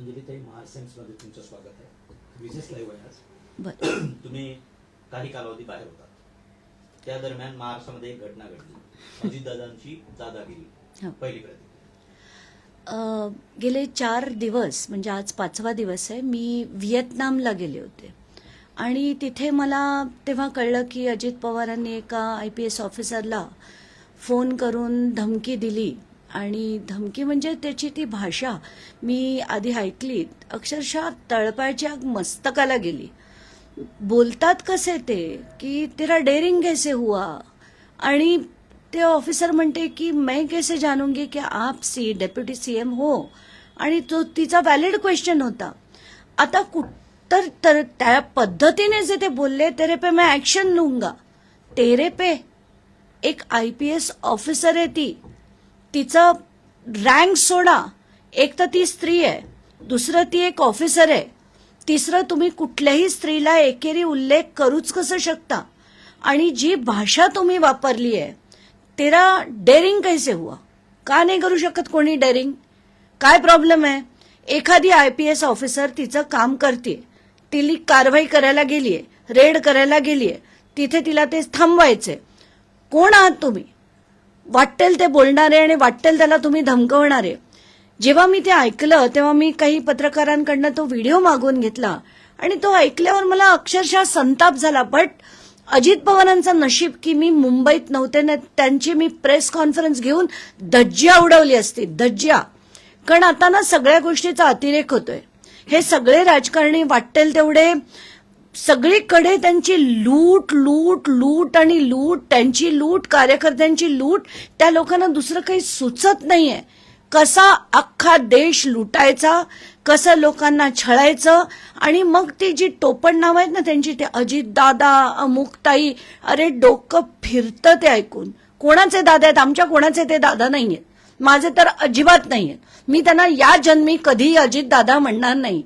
अंजलीताई महासेन्समध्ये तुमचं स्वागत आहे. विशेष लाईव्ह आहे आज तुम्ही काही कालावधी बाहेर होता. त्या दरम्यान महाराष्ट्रामध्ये एक घटना घडली. अजितदादांची दादागिरी हो. पहिली अ, गेले चार दिवस म्हणजे आज पाचवा दिवस आहे मी व्हिएतनामला गेले होते. आणि तिथे मला तेव्हा कळलं की अजित पवारांनी एका आय पी एस ऑफिसरला फोन करून धमकी दिली. आणि धमकी म्हणजे त्याची ती भाषा मी आधी ऐकली. अक्षरशः तळपायच्या मस्तकाला गेली. बोलतात कसे ते? की तेरा डेरिंग कैसे हुआ? आणि ते ऑफिसर म्हणते की मैं कैसे जानूंगी की आप सी डेप्युटी सी एम हो? आणि तो तिचा व्हॅलिड क्वेश्चन होता. आता कुठ तर तर त्या पद्धतीने जे ते बोलले तेरे पे मैं ॲक्शन लूंगा. तेरे पे एक आय पी एस ऑफिसर आहे ती. तिचं रँक सोडा. एक तर ती स्त्री आहे. दुसरं ती एक ऑफिसर आहे. तिसरं तुम्ही कुठल्याही स्त्रीला एकेरी उल्लेख करूच कसं शकता? आणि जी भाषा तुम्ही वापरली आहे तेरा डेअरिंग कैसे हुआ? का नाही करू शकत कोणी डेअरिंग काय प्रॉब्लेम आहे? एखादी आय पी एस ऑफिसर तिचं काम करते तिली कारवाई करायला गेलीये रेड करायला गेलीये. तिथे तिला ते थांबवायचे कोण आहात तुम्ही? वाटेल ते बोलणारे आणि वाटेल त्याला तुम्ही धमकवणारे. जेव्हा मी ते ऐकलं तेव्हा मी काही पत्रकारांकडनं तो व्हिडिओ मागवून घेतला आणि तो ऐकल्यावर मला अक्षरशः संताप झाला. बट अजित पवारांचं नशीब की मी मुंबईत नव्हते ना त्यांची मी प्रेस कॉन्फरन्स घेऊन धज्ज्या उडवली असती. धज्ज्या. कारण आता ना सगळ्या गोष्टीचा अतिरेक होतोय. हे सगळे राजकारणी वाटेल तेवढे सगळीकडे त्यांची लूट लूट लूट आणि लूट त्यांची लूट कार्यकर्त्यांची लूट त्या लोकांना दुसरं काही सुचत नाहीये. कसा अख्खा देश लुटायचा कसं लोकांना छळायचं आणि मग ती जी टोपण नाव आहेत ना त्यांची ते अजित दादा अमुकताई अरे डोकं फिरतं ते ऐकून. कोणाचे दादा आहेत? आमच्या कोणाचे ते दादा नाहीयेत. माझे तर अजिबात नाहीयेत. मी त्यांना या जन्मी कधीही अजित दादा म्हणणार नाही.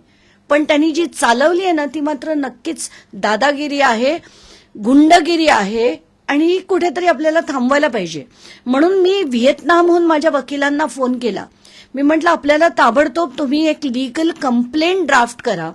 पण त्यांनी जी चालवली आहे ना ती मात्र नक्कीच दादागिरी आहे गुंडगिरी आहे आणि ही कुठेतरी आपल्याला थांबवायला पाहिजे. म्हणून मी व्हिएतनामहून माझ्या वकिलांना फोन केला. मी म्हटलं आपल्याला ताबडतोब तुम्ही एक लीगल कंप्लेंट ड्राफ्ट करा.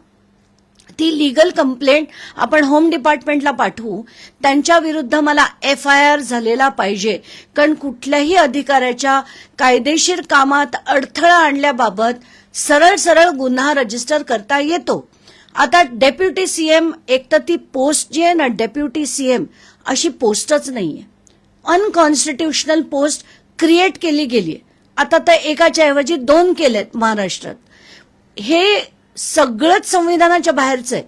ती लीगल कंप्लेंट आपण होम डिपार्टमेंटला पाठवू. त्यांच्या विरुद्ध मला एफ आय आर झालेला पाहिजे. कारण कुठल्याही अधिकाऱ्याच्या कायदेशीर कामात अडथळा आणल्याबाबत सरळ सरळ गुन्हा रजिस्टर करता येतो. आता डेप्युटी सीएम एक तर ती पोस्ट जी आहे ना डेप्युटी सीएम अशी पोस्टच नाहीये. अनकॉन्स्टिट्युशनल पोस्ट क्रिएट केली गेली आता तर एकाच्या ऐवजी दोन केलेत महाराष्ट्रात. हे सगळंच संविधानाच्या बाहेरचं आहे.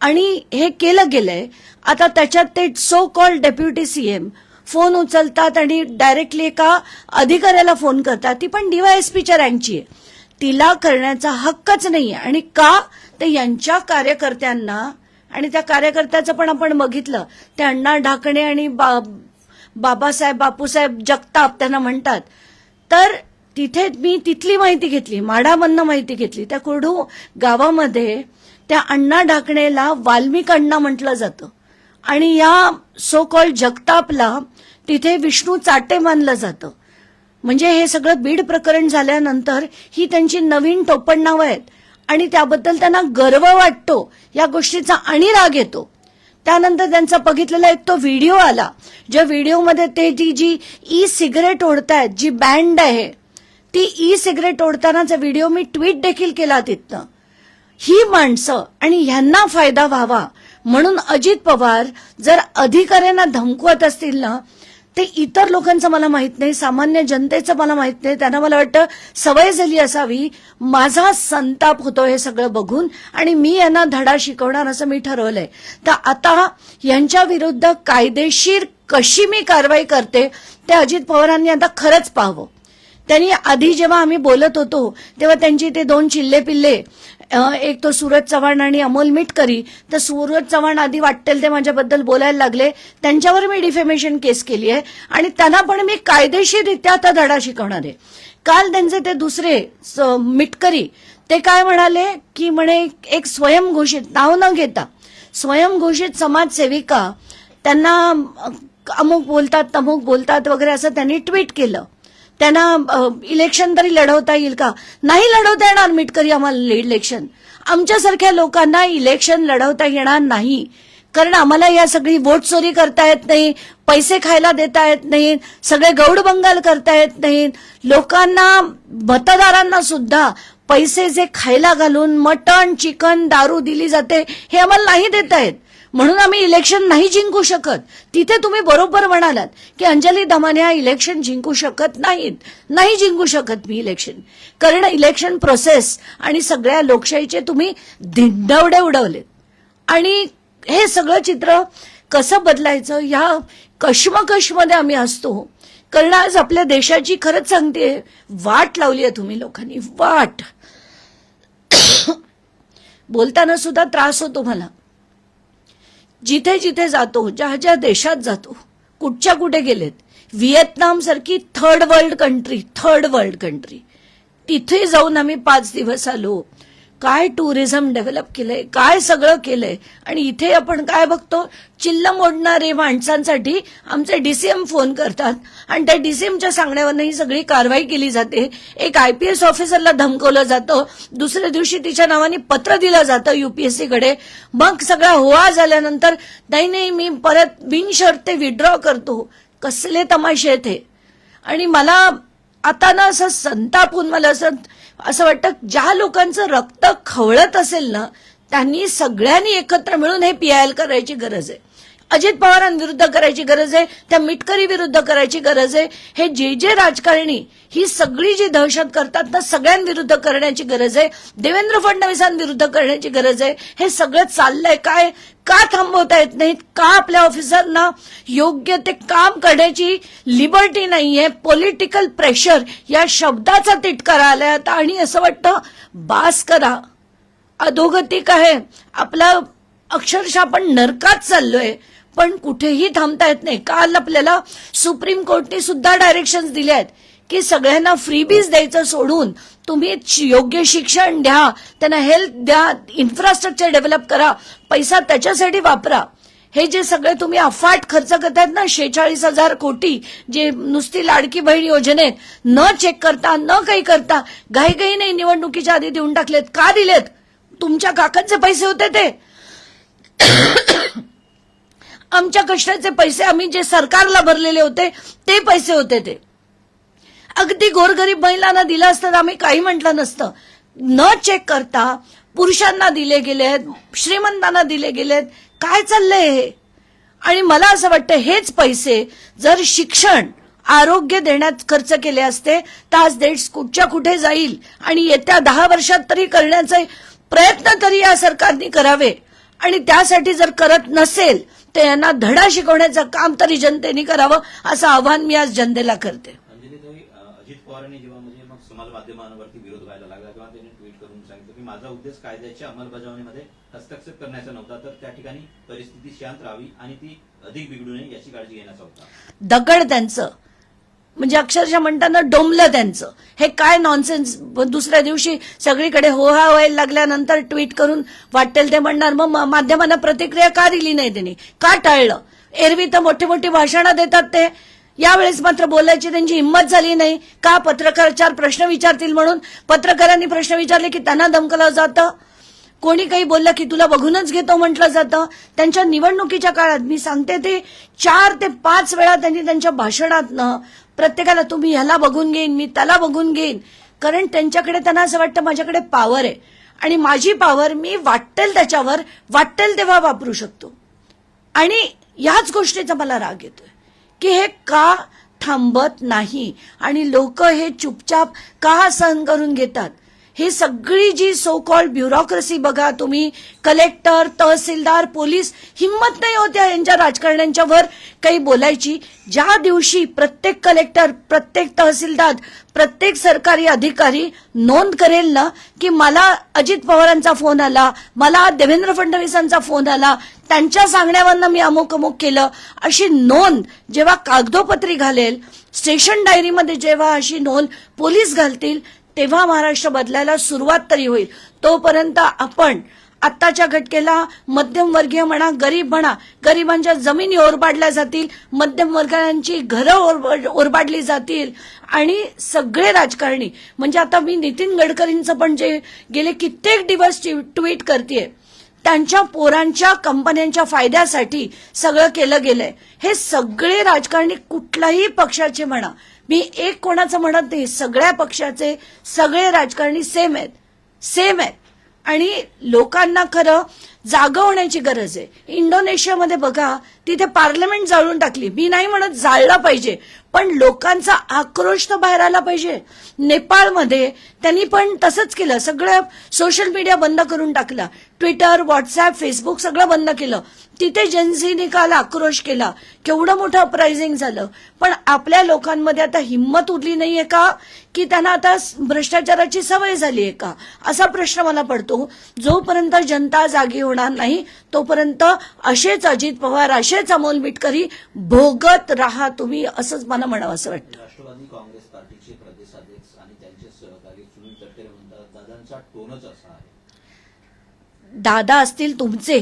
आणि हे केलं गेलंय. आता त्याच्यात ते so called deputy CM phone उचलतात आणि डायरेक्टली एका अधिकाऱ्याला फोन करतात. ती पण डीवायएसपीच्या रँकची आहे. तिला करण्याचा हक्कच नाही आणि का? ते यांच्या कार्यकर्त्यांना. आणि त्या कार्यकर्त्याचं पण आपण बघितलं. ते अण्णा ढाकणे आणि बा, बाबासाहेब बापूसाहेब जगताप त्यांना म्हणतात. तर तिथे मी तिथली माहिती घेतली. माडामधनं माहिती घेतली. त्या कुर्डू गावामध्ये त्या अण्णा ढाकणेला वाल्मिक अण्णा म्हटलं जातं. आणि या सो कॉल जगतापला तिथे विष्णू चाटे मानलं जातं. म्हणजे हे सगळं बीड प्रकरण झाल्यानंतर ही त्यांची नवीन टोपण नावं आहेत. आणि त्याबद्दल त्यांना गर्व वाटतो या गोष्टीचा आणि राग येतो. त्यानंतर त्यांचा बघितलेला एक तो व्हिडिओ आला ज्या व्हिडिओमध्ये ते जी जी ई सिगरेट ओढतायत जी बँड आहे ती ई सिगरेट ओढतानाचा व्हिडिओ मी ट्विट देखील केला तिथनं. ही माणसं आणि ह्यांना फायदा व्हावा म्हणून अजित पवार जर अधिकाऱ्यांना धमकवत असतील ना ते इतर लोकांचं मला माहीत नाही सामान्य जनतेचं मला माहीत नाही. त्यांना मला वाटतं सवय झाली असावी. माझा संताप होतो हे सगळं बघून आणि मी यांना धडा शिकवणार असं मी ठरवलंय. तर आता यांच्या विरुद्ध कायदेशीर कशी मी कारवाई करते ते अजित पवारांनी आता खरंच पाहावं. त्यांनी आधी जेव्हा आम्ही बोलत होतो तेव्हा त्यांची ते दोन चिल्ले पिल्ले एक तो सूरज चव्हाण आणि अमोल मिटकरी. तर सूरज चव्हाण आधी वाटेल ते माझ्याबद्दल बोलायला लागले. त्यांच्यावर मी डिफेमेशन केस केली आहे. आणि त्यांना पण मी कायदेशीररित्या आता धडा शिकवणार आहे. काल त्यांचे ते दुसरे स- मिटकरी ते काय म्हणाले की म्हणे एक स्वयंघोषित नाव न घेता स्वयंघोषित समाजसेविका त्यांना अमुक बोलतात तमुक बोलतात वगैरे असं त्यांनी ट्विट केलं. त्यांना इलेक्शन तरी लढवता येईल का? नाही लढवता येणार मिटकरी आम्हाला इलेक्शन आमच्यासारख्या लोकांना इलेक्शन लढवता येणार नाही. कारण आम्हाला या सगळी वोट चोरी करता येत नाही पैसे खायला देता येत नाही सगळे गौड बंगाल करता येत नाही. लोकांना मतदारांना सुद्धा पैसे जे खायला घालून मटण चिकन दारू दिली जाते हे आम्हाला नाही देता येत. म्हणून आम्ही इलेक्शन नाही जिंकू शकत. तिथे तुम्ही बरोबर म्हणालात की अंजली दमाने हा इलेक्शन जिंकू शकत नाहीत. नाही जिंकू शकत मी इलेक्शन कारण इलेक्शन प्रोसेस आणि सगळ्या लोकशाहीचे तुम्ही धिंडवडे उडवलेत. आणि हे सगळं चित्र कसं बदलायचं? ह्या कश्मकशमध्ये आम्ही असतो. कारण आज आपल्या देशाची खरंच सांगते वाट लावली आहे तुम्ही लोकांनी वाट. बोलताना सुद्धा त्रास होतो मला. जिथे जिथे जातो ज्या ज्या देशात जातो कुठच्या कुठे गेलेत व्हिएतनाम सारखी third world country third world country तिथे जाऊन आम्ही पाच दिवस आलो. काय टुरिझम डेव्हलप केलंय काय सगळं केलंय? आणि इथे आपण काय बघतो? चिल्ल मोडणारे माणसांसाठी आमचे डीसीएम फोन करतात. आणि त्या डीसीएमच्या सांगण्यावरनं ही सगळी कारवाई केली जाते. एक आयपीएस ऑफिसरला धमकवलं जातं. दुसऱ्या दिवशी तिच्या नावाने पत्र दिलं जातं युपीएससीकडे मग सगळा होळा झाल्यानंतर नाही नाही मी परत बिनशर्त ते विड्रॉ करतो. कसले तमाशे आहेत हे? आणि मला आता ना असं संतापून मला असं असं वाटतं ज्या लोकांचं रक्त खवळत असेल ना त्यांनी सगळ्यांनी एकत्र मिळून हे पी आयल करायची गरज आहे. अजित पवारांविरुद्ध करायची गरज आहे त्या मिटकरी विरुद्ध करायची गरज आहे. हे जे जे राजकारणी ही सगळी जी दहशत करतात ना सगळ्यांविरुद्ध करण्याची गरज आहे. देवेंद्र फडणवीसांविरुद्ध करण्याची गरज आहे. हे सगळं चाललंय काय? का थांबवता येत नाहीत? का आपल्या ऑफिसरना योग्य ते काम करण्याची लिबर्टी नाहीये? पॉलिटिकल प्रेशर या शब्दाचा तिटकारा आलाय आता. आणि असं वाटतं बास करा. अधोगतिक आहे? आपला अक्षरशः आपण नरकात चाललोय. पण कुठेही थांबता येत नाही. काल आपल्याला सुप्रीम कोर्टने सुद्धा डायरेक्शन दिले आहेत की सगळ्यांना फ्रीबीज द्यायचं सोडून तुम्ही योग्य शिक्षण द्या त्यांना हेल्थ द्या इन्फ्रास्ट्रक्चर डेव्हलप करा पैसा त्याच्यासाठी वापरा. हे जे सगळे तुम्ही अफाट खर्च करतायत ना शेचाळीस हजार कोटी जे नुसती लाडकी बहीण योजनेत न चेक करता न काही करता घाईघाई नाही निवडणुकीच्या आधी देऊन टाकलेत. का दिलेत? तुमच्या काकांचे पैसे होते ते. आमच्या कष्टाचे पैसे आम्ही जे सरकारला भरलेले होते ते पैसे होते ते. अगदी गोरगरीब महिलांना दिलं असतं आम्ही काही म्हटलं नसतं. न चेक करता पुरुषांना दिले गेलेत श्रीमंतांना दिले गेलेत. काय चाललंय हे? आणि मला असं वाटतं हेच पैसे जर शिक्षण आरोग्य देण्यात खर्च केले असते तर आज देश कुठच्या कुठे जाईल? आणि येत्या दहा वर्षात तरी करण्याचे प्रयत्न तरी या सरकारने करावे. आणि त्यासाठी जर करत नसेल तर यांना धडा शिकवण्याचं काम तरी जनतेने करावं असं आव्हान मी आज जनतेला करते. अजित पवारांनी जेव्हा म्हणजे मग समाज माध्यमांवरती विरोध व्हायला लागला तेव्हा त्यांनी ट्विट करून सांगितलं की माझा उद्देश कायद्याच्या अंमलबजावणीमध्ये हस्तक्षेप करण्याचा नव्हता तर त्या ठिकाणी परिस्थिती शांत राहावी आणि ती अधिक बिघडू नये याची काळजी घेण्याचा होता. दगड त्यांचं. म्हणजे अक्षरशः म्हणताना डोंबलं त्यांचं. हे काय नॉनसेन्स दुसऱ्या दिवशी सगळीकडे होहा व्हायला लागल्यानंतर ट्विट करून वाटेल ते म्हणणार. मग माध्यमांना प्रतिक्रिया का दिली नाही त्यांनी? का टाळलं? एरवी तर मोठी मोठी भाषणं देतात ते. यावेळेस मात्र बोलायची त्यांची हिंमत झाली नाही. का पत्रकार चार प्रश्न विचारतील म्हणून? पत्रकारांनी प्रश्न विचारले की त्यांना धमकलं जातं? कोणी काही बोललं की तुला बघूनच घेतो म्हटलं जातं. त्यांच्या निवडणुकीच्या काळात मी सांगते ते चार ते पाच वेळा त्यांनी त्यांच्या भाषणातनं प्रत्येकाला तुम्ही ह्याला बघून घेईन मी त्याला बघून घेईन. कारण त्यांच्याकडे त्यांना असं वाटतं माझ्याकडे पॉवर आहे. आणि माझी पॉवर मी वाटेल त्याच्यावर वाटेल तेव्हा वापरू शकतो. आणि ह्याच गोष्टीचा मला राग येतोय की हे का थांबत नाही? आणि लोक हे चुपचाप का सहन करून घेतात? ही सगळी जी सो कॉल्ड ब्युरोक्रेसी बघा तुम्ही कलेक्टर तहसीलदार पोलीस हिंमत नाही होत्या यांच्या राजकारण्यांच्या वर काही बोलायची. ज्या दिवशी प्रत्येक कलेक्टर प्रत्येक तहसीलदार प्रत्येक सरकारी अधिकारी नोंद करेल ना की मला अजित पवारांचा फोन आला मला देवेंद्र फडणवीसांचा फोन आला त्यांच्या सांगण्यावरनं मी अमुक अमुक केलं अशी नोंद जेव्हा कागदोपत्री घालेल स्टेशन डायरीमध्ये जेव्हा अशी नोंद पोलीस घालतील तेव्हा महाराष्ट्र बदलायला सुरुवात तरी होईल. तोपर्यंत आपण आत्ताच्या घटकेला मध्यमवर्गीय म्हणा गरीब म्हणा गरिबांच्या जमिनी ओरबाडल्या जातील मध्यमवर्गांची घरं ओरबाड ओरबाडली जातील आणि सगळे राजकारणी म्हणजे आता मी नितीन गडकरींचं पण जे गेले कित्येक दिवस ट्विट करते त्यांच्या पोरांच्या कंपन्यांच्या फायद्यासाठी सगळं केलं गेलंय. हे सगळे राजकारणी कुठल्याही पक्षाचे म्हणा मी एक कोणाचं म्हणत नाही. सगळ्या पक्षाचे सगळे राजकारणी सेम आहेत. सेम आहेत. आणि लोकांना खरं जागं होण्याची गरज आहे. इंडोनेशियामध्ये बघा तिथे पार्लमेंट जाळून टाकली. मी नाही म्हणत जाळला पाहिजे पण लोकांचा आक्रोश तर बाहेर आला पाहिजे. नेपाळमध्ये त्यांनी पण तसंच केलं. सगळं सोशल मीडिया बंद करून टाकला. ट्विटर व्हॉट्सअप फेसबुक सगळं बंद केलं. तिथे जनसीने काल आक्रोश केला. केवढं मोठं अपरायझिंग झालं. पण आपल्या लोकांमध्ये आता हिंमत उरली नाहीये का? की त्यांना आता भ्रष्टाचाराची सवय झाली आहे का? असा प्रश्न मला पडतो. जोपर्यंत जनता जागी होणार नाही तोपर्यंत असेच अजित पवार असेच अमोल मिटकरी भोगत राहा तुम्ही असंच मला म्हणावं असं वाटतं. राष्ट्रवादी काँग्रेस पार्टीचे प्रदेशाध्यक्ष आणि त्यांचे सहकारी सुनील तटकरे म्हणतात दादांचा टोनच असा. दादा असतील तुमचे.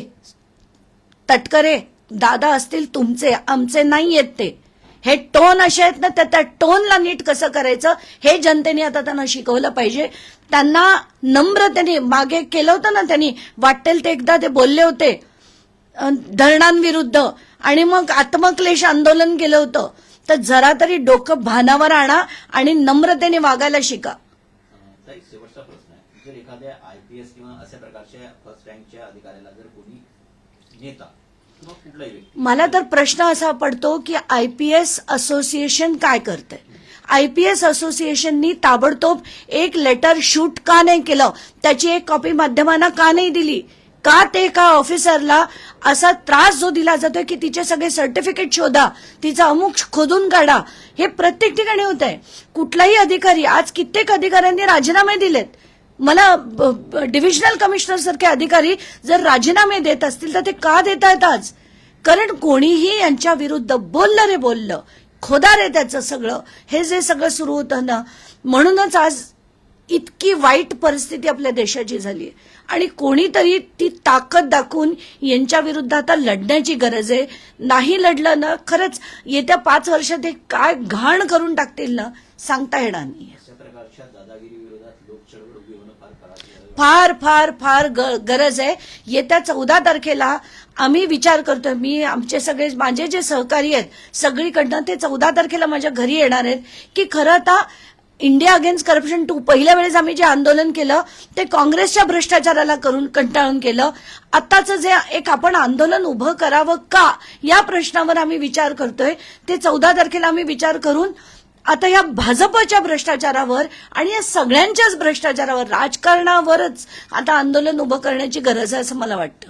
तटकरे दादा असतील तुमचे. आमचे नाही आहेत ते. हे टोन असे आहेत ना त्या त्या टोनला नीट कसं करायचं हे जनतेने आता त्यांना शिकवलं पाहिजे. त्यांना नम्रतेने मागे केलं होतं ना त्यांनी वाटेल ते एकदा ते बोलले होते. धरणांविरुद्ध. आणि मग आत्मक्लेश आंदोलन केलं होतं. तर जरा तरी डोकं भानावर आणा आणि नम्रतेने वागायला शिका. जर एखाद्या आयपीएस किंवा अशा प्रकारच्या फर्स्ट रँकच्या अधिकाऱ्याला जर कोणी नेता किंवा कुठलाही व्यक्ती मला तर प्रश्न असा पडतो की आयपीएस असोसिएशन काय करतंय? आयपीएस असोसिएशननी ताबडतोब एक लेटर शूट का नाही केलं? त्याची एक कॉपी माध्यमांना का नाही दिली? का ते का ऑफिसरला असा त्रास जो दिला जातोय की तिचे सगळे सर्टिफिकेट शोधा तिचा अमुक खोदून काढा हे प्रत्येक ठिकाणी होत आहे कुठलाही अधिकारी आज कित्येक अधिकाऱ्यांनी राजीनामे दिलेत. मला ब- डिव्हिजनल कमिशनर सारखे अधिकारी जर राजीनामे देत असतील तर ते का देत आहेत आज? कारण कोणीही यांच्या विरुद्ध बोललं रे बोललं. खोदा रे त्याचं सगळं. हे जे सगळं सुरू होतं ना म्हणूनच आज इतकी वाईट परिस्थिती आपल्या देशाची झाली आहे. आणि कोणीतरी ती ताकद दाखवून यांच्या विरुद्ध आता लढण्याची गरज आहे. नाही लढलं ना खरंच येत्या पाच वर्षात हे काय घाण करून टाकतील ना सांगता येणार नाही अशा प्रकारच्या दादागिरी विरोधात लोक चळवळ उभी होणं फार करायची गरज आहे. फार फार फार ग- गरज आहे. येत्या चौदा तारखेला आम्ही विचार करतोय. मी आमचे सगळे माझे जे सहकारी आहेत सगळीकडनं ते चौदा तारखेला माझ्या घरी येणार आहेत. की खरं आता इंडिया अगेन्स्ट करप्शन टू पहिल्या वेळेस आम्ही जे आंदोलन केलं ते काँग्रेसच्या भ्रष्टाचाराला करून कंटाळून केलं. आत्ताचं जे एक आपण आंदोलन उभं करावं का या प्रश्नावर आम्ही विचार करतोय. ते चौदा तारखेला आम्ही विचार करून आता या भाजपच्या भ्रष्टाचारावर आणि या सगळ्यांच्याच भ्रष्टाचारावर राजकारणावरच आता आंदोलन उभं करण्याची गरज आहे असं मला वाटतं.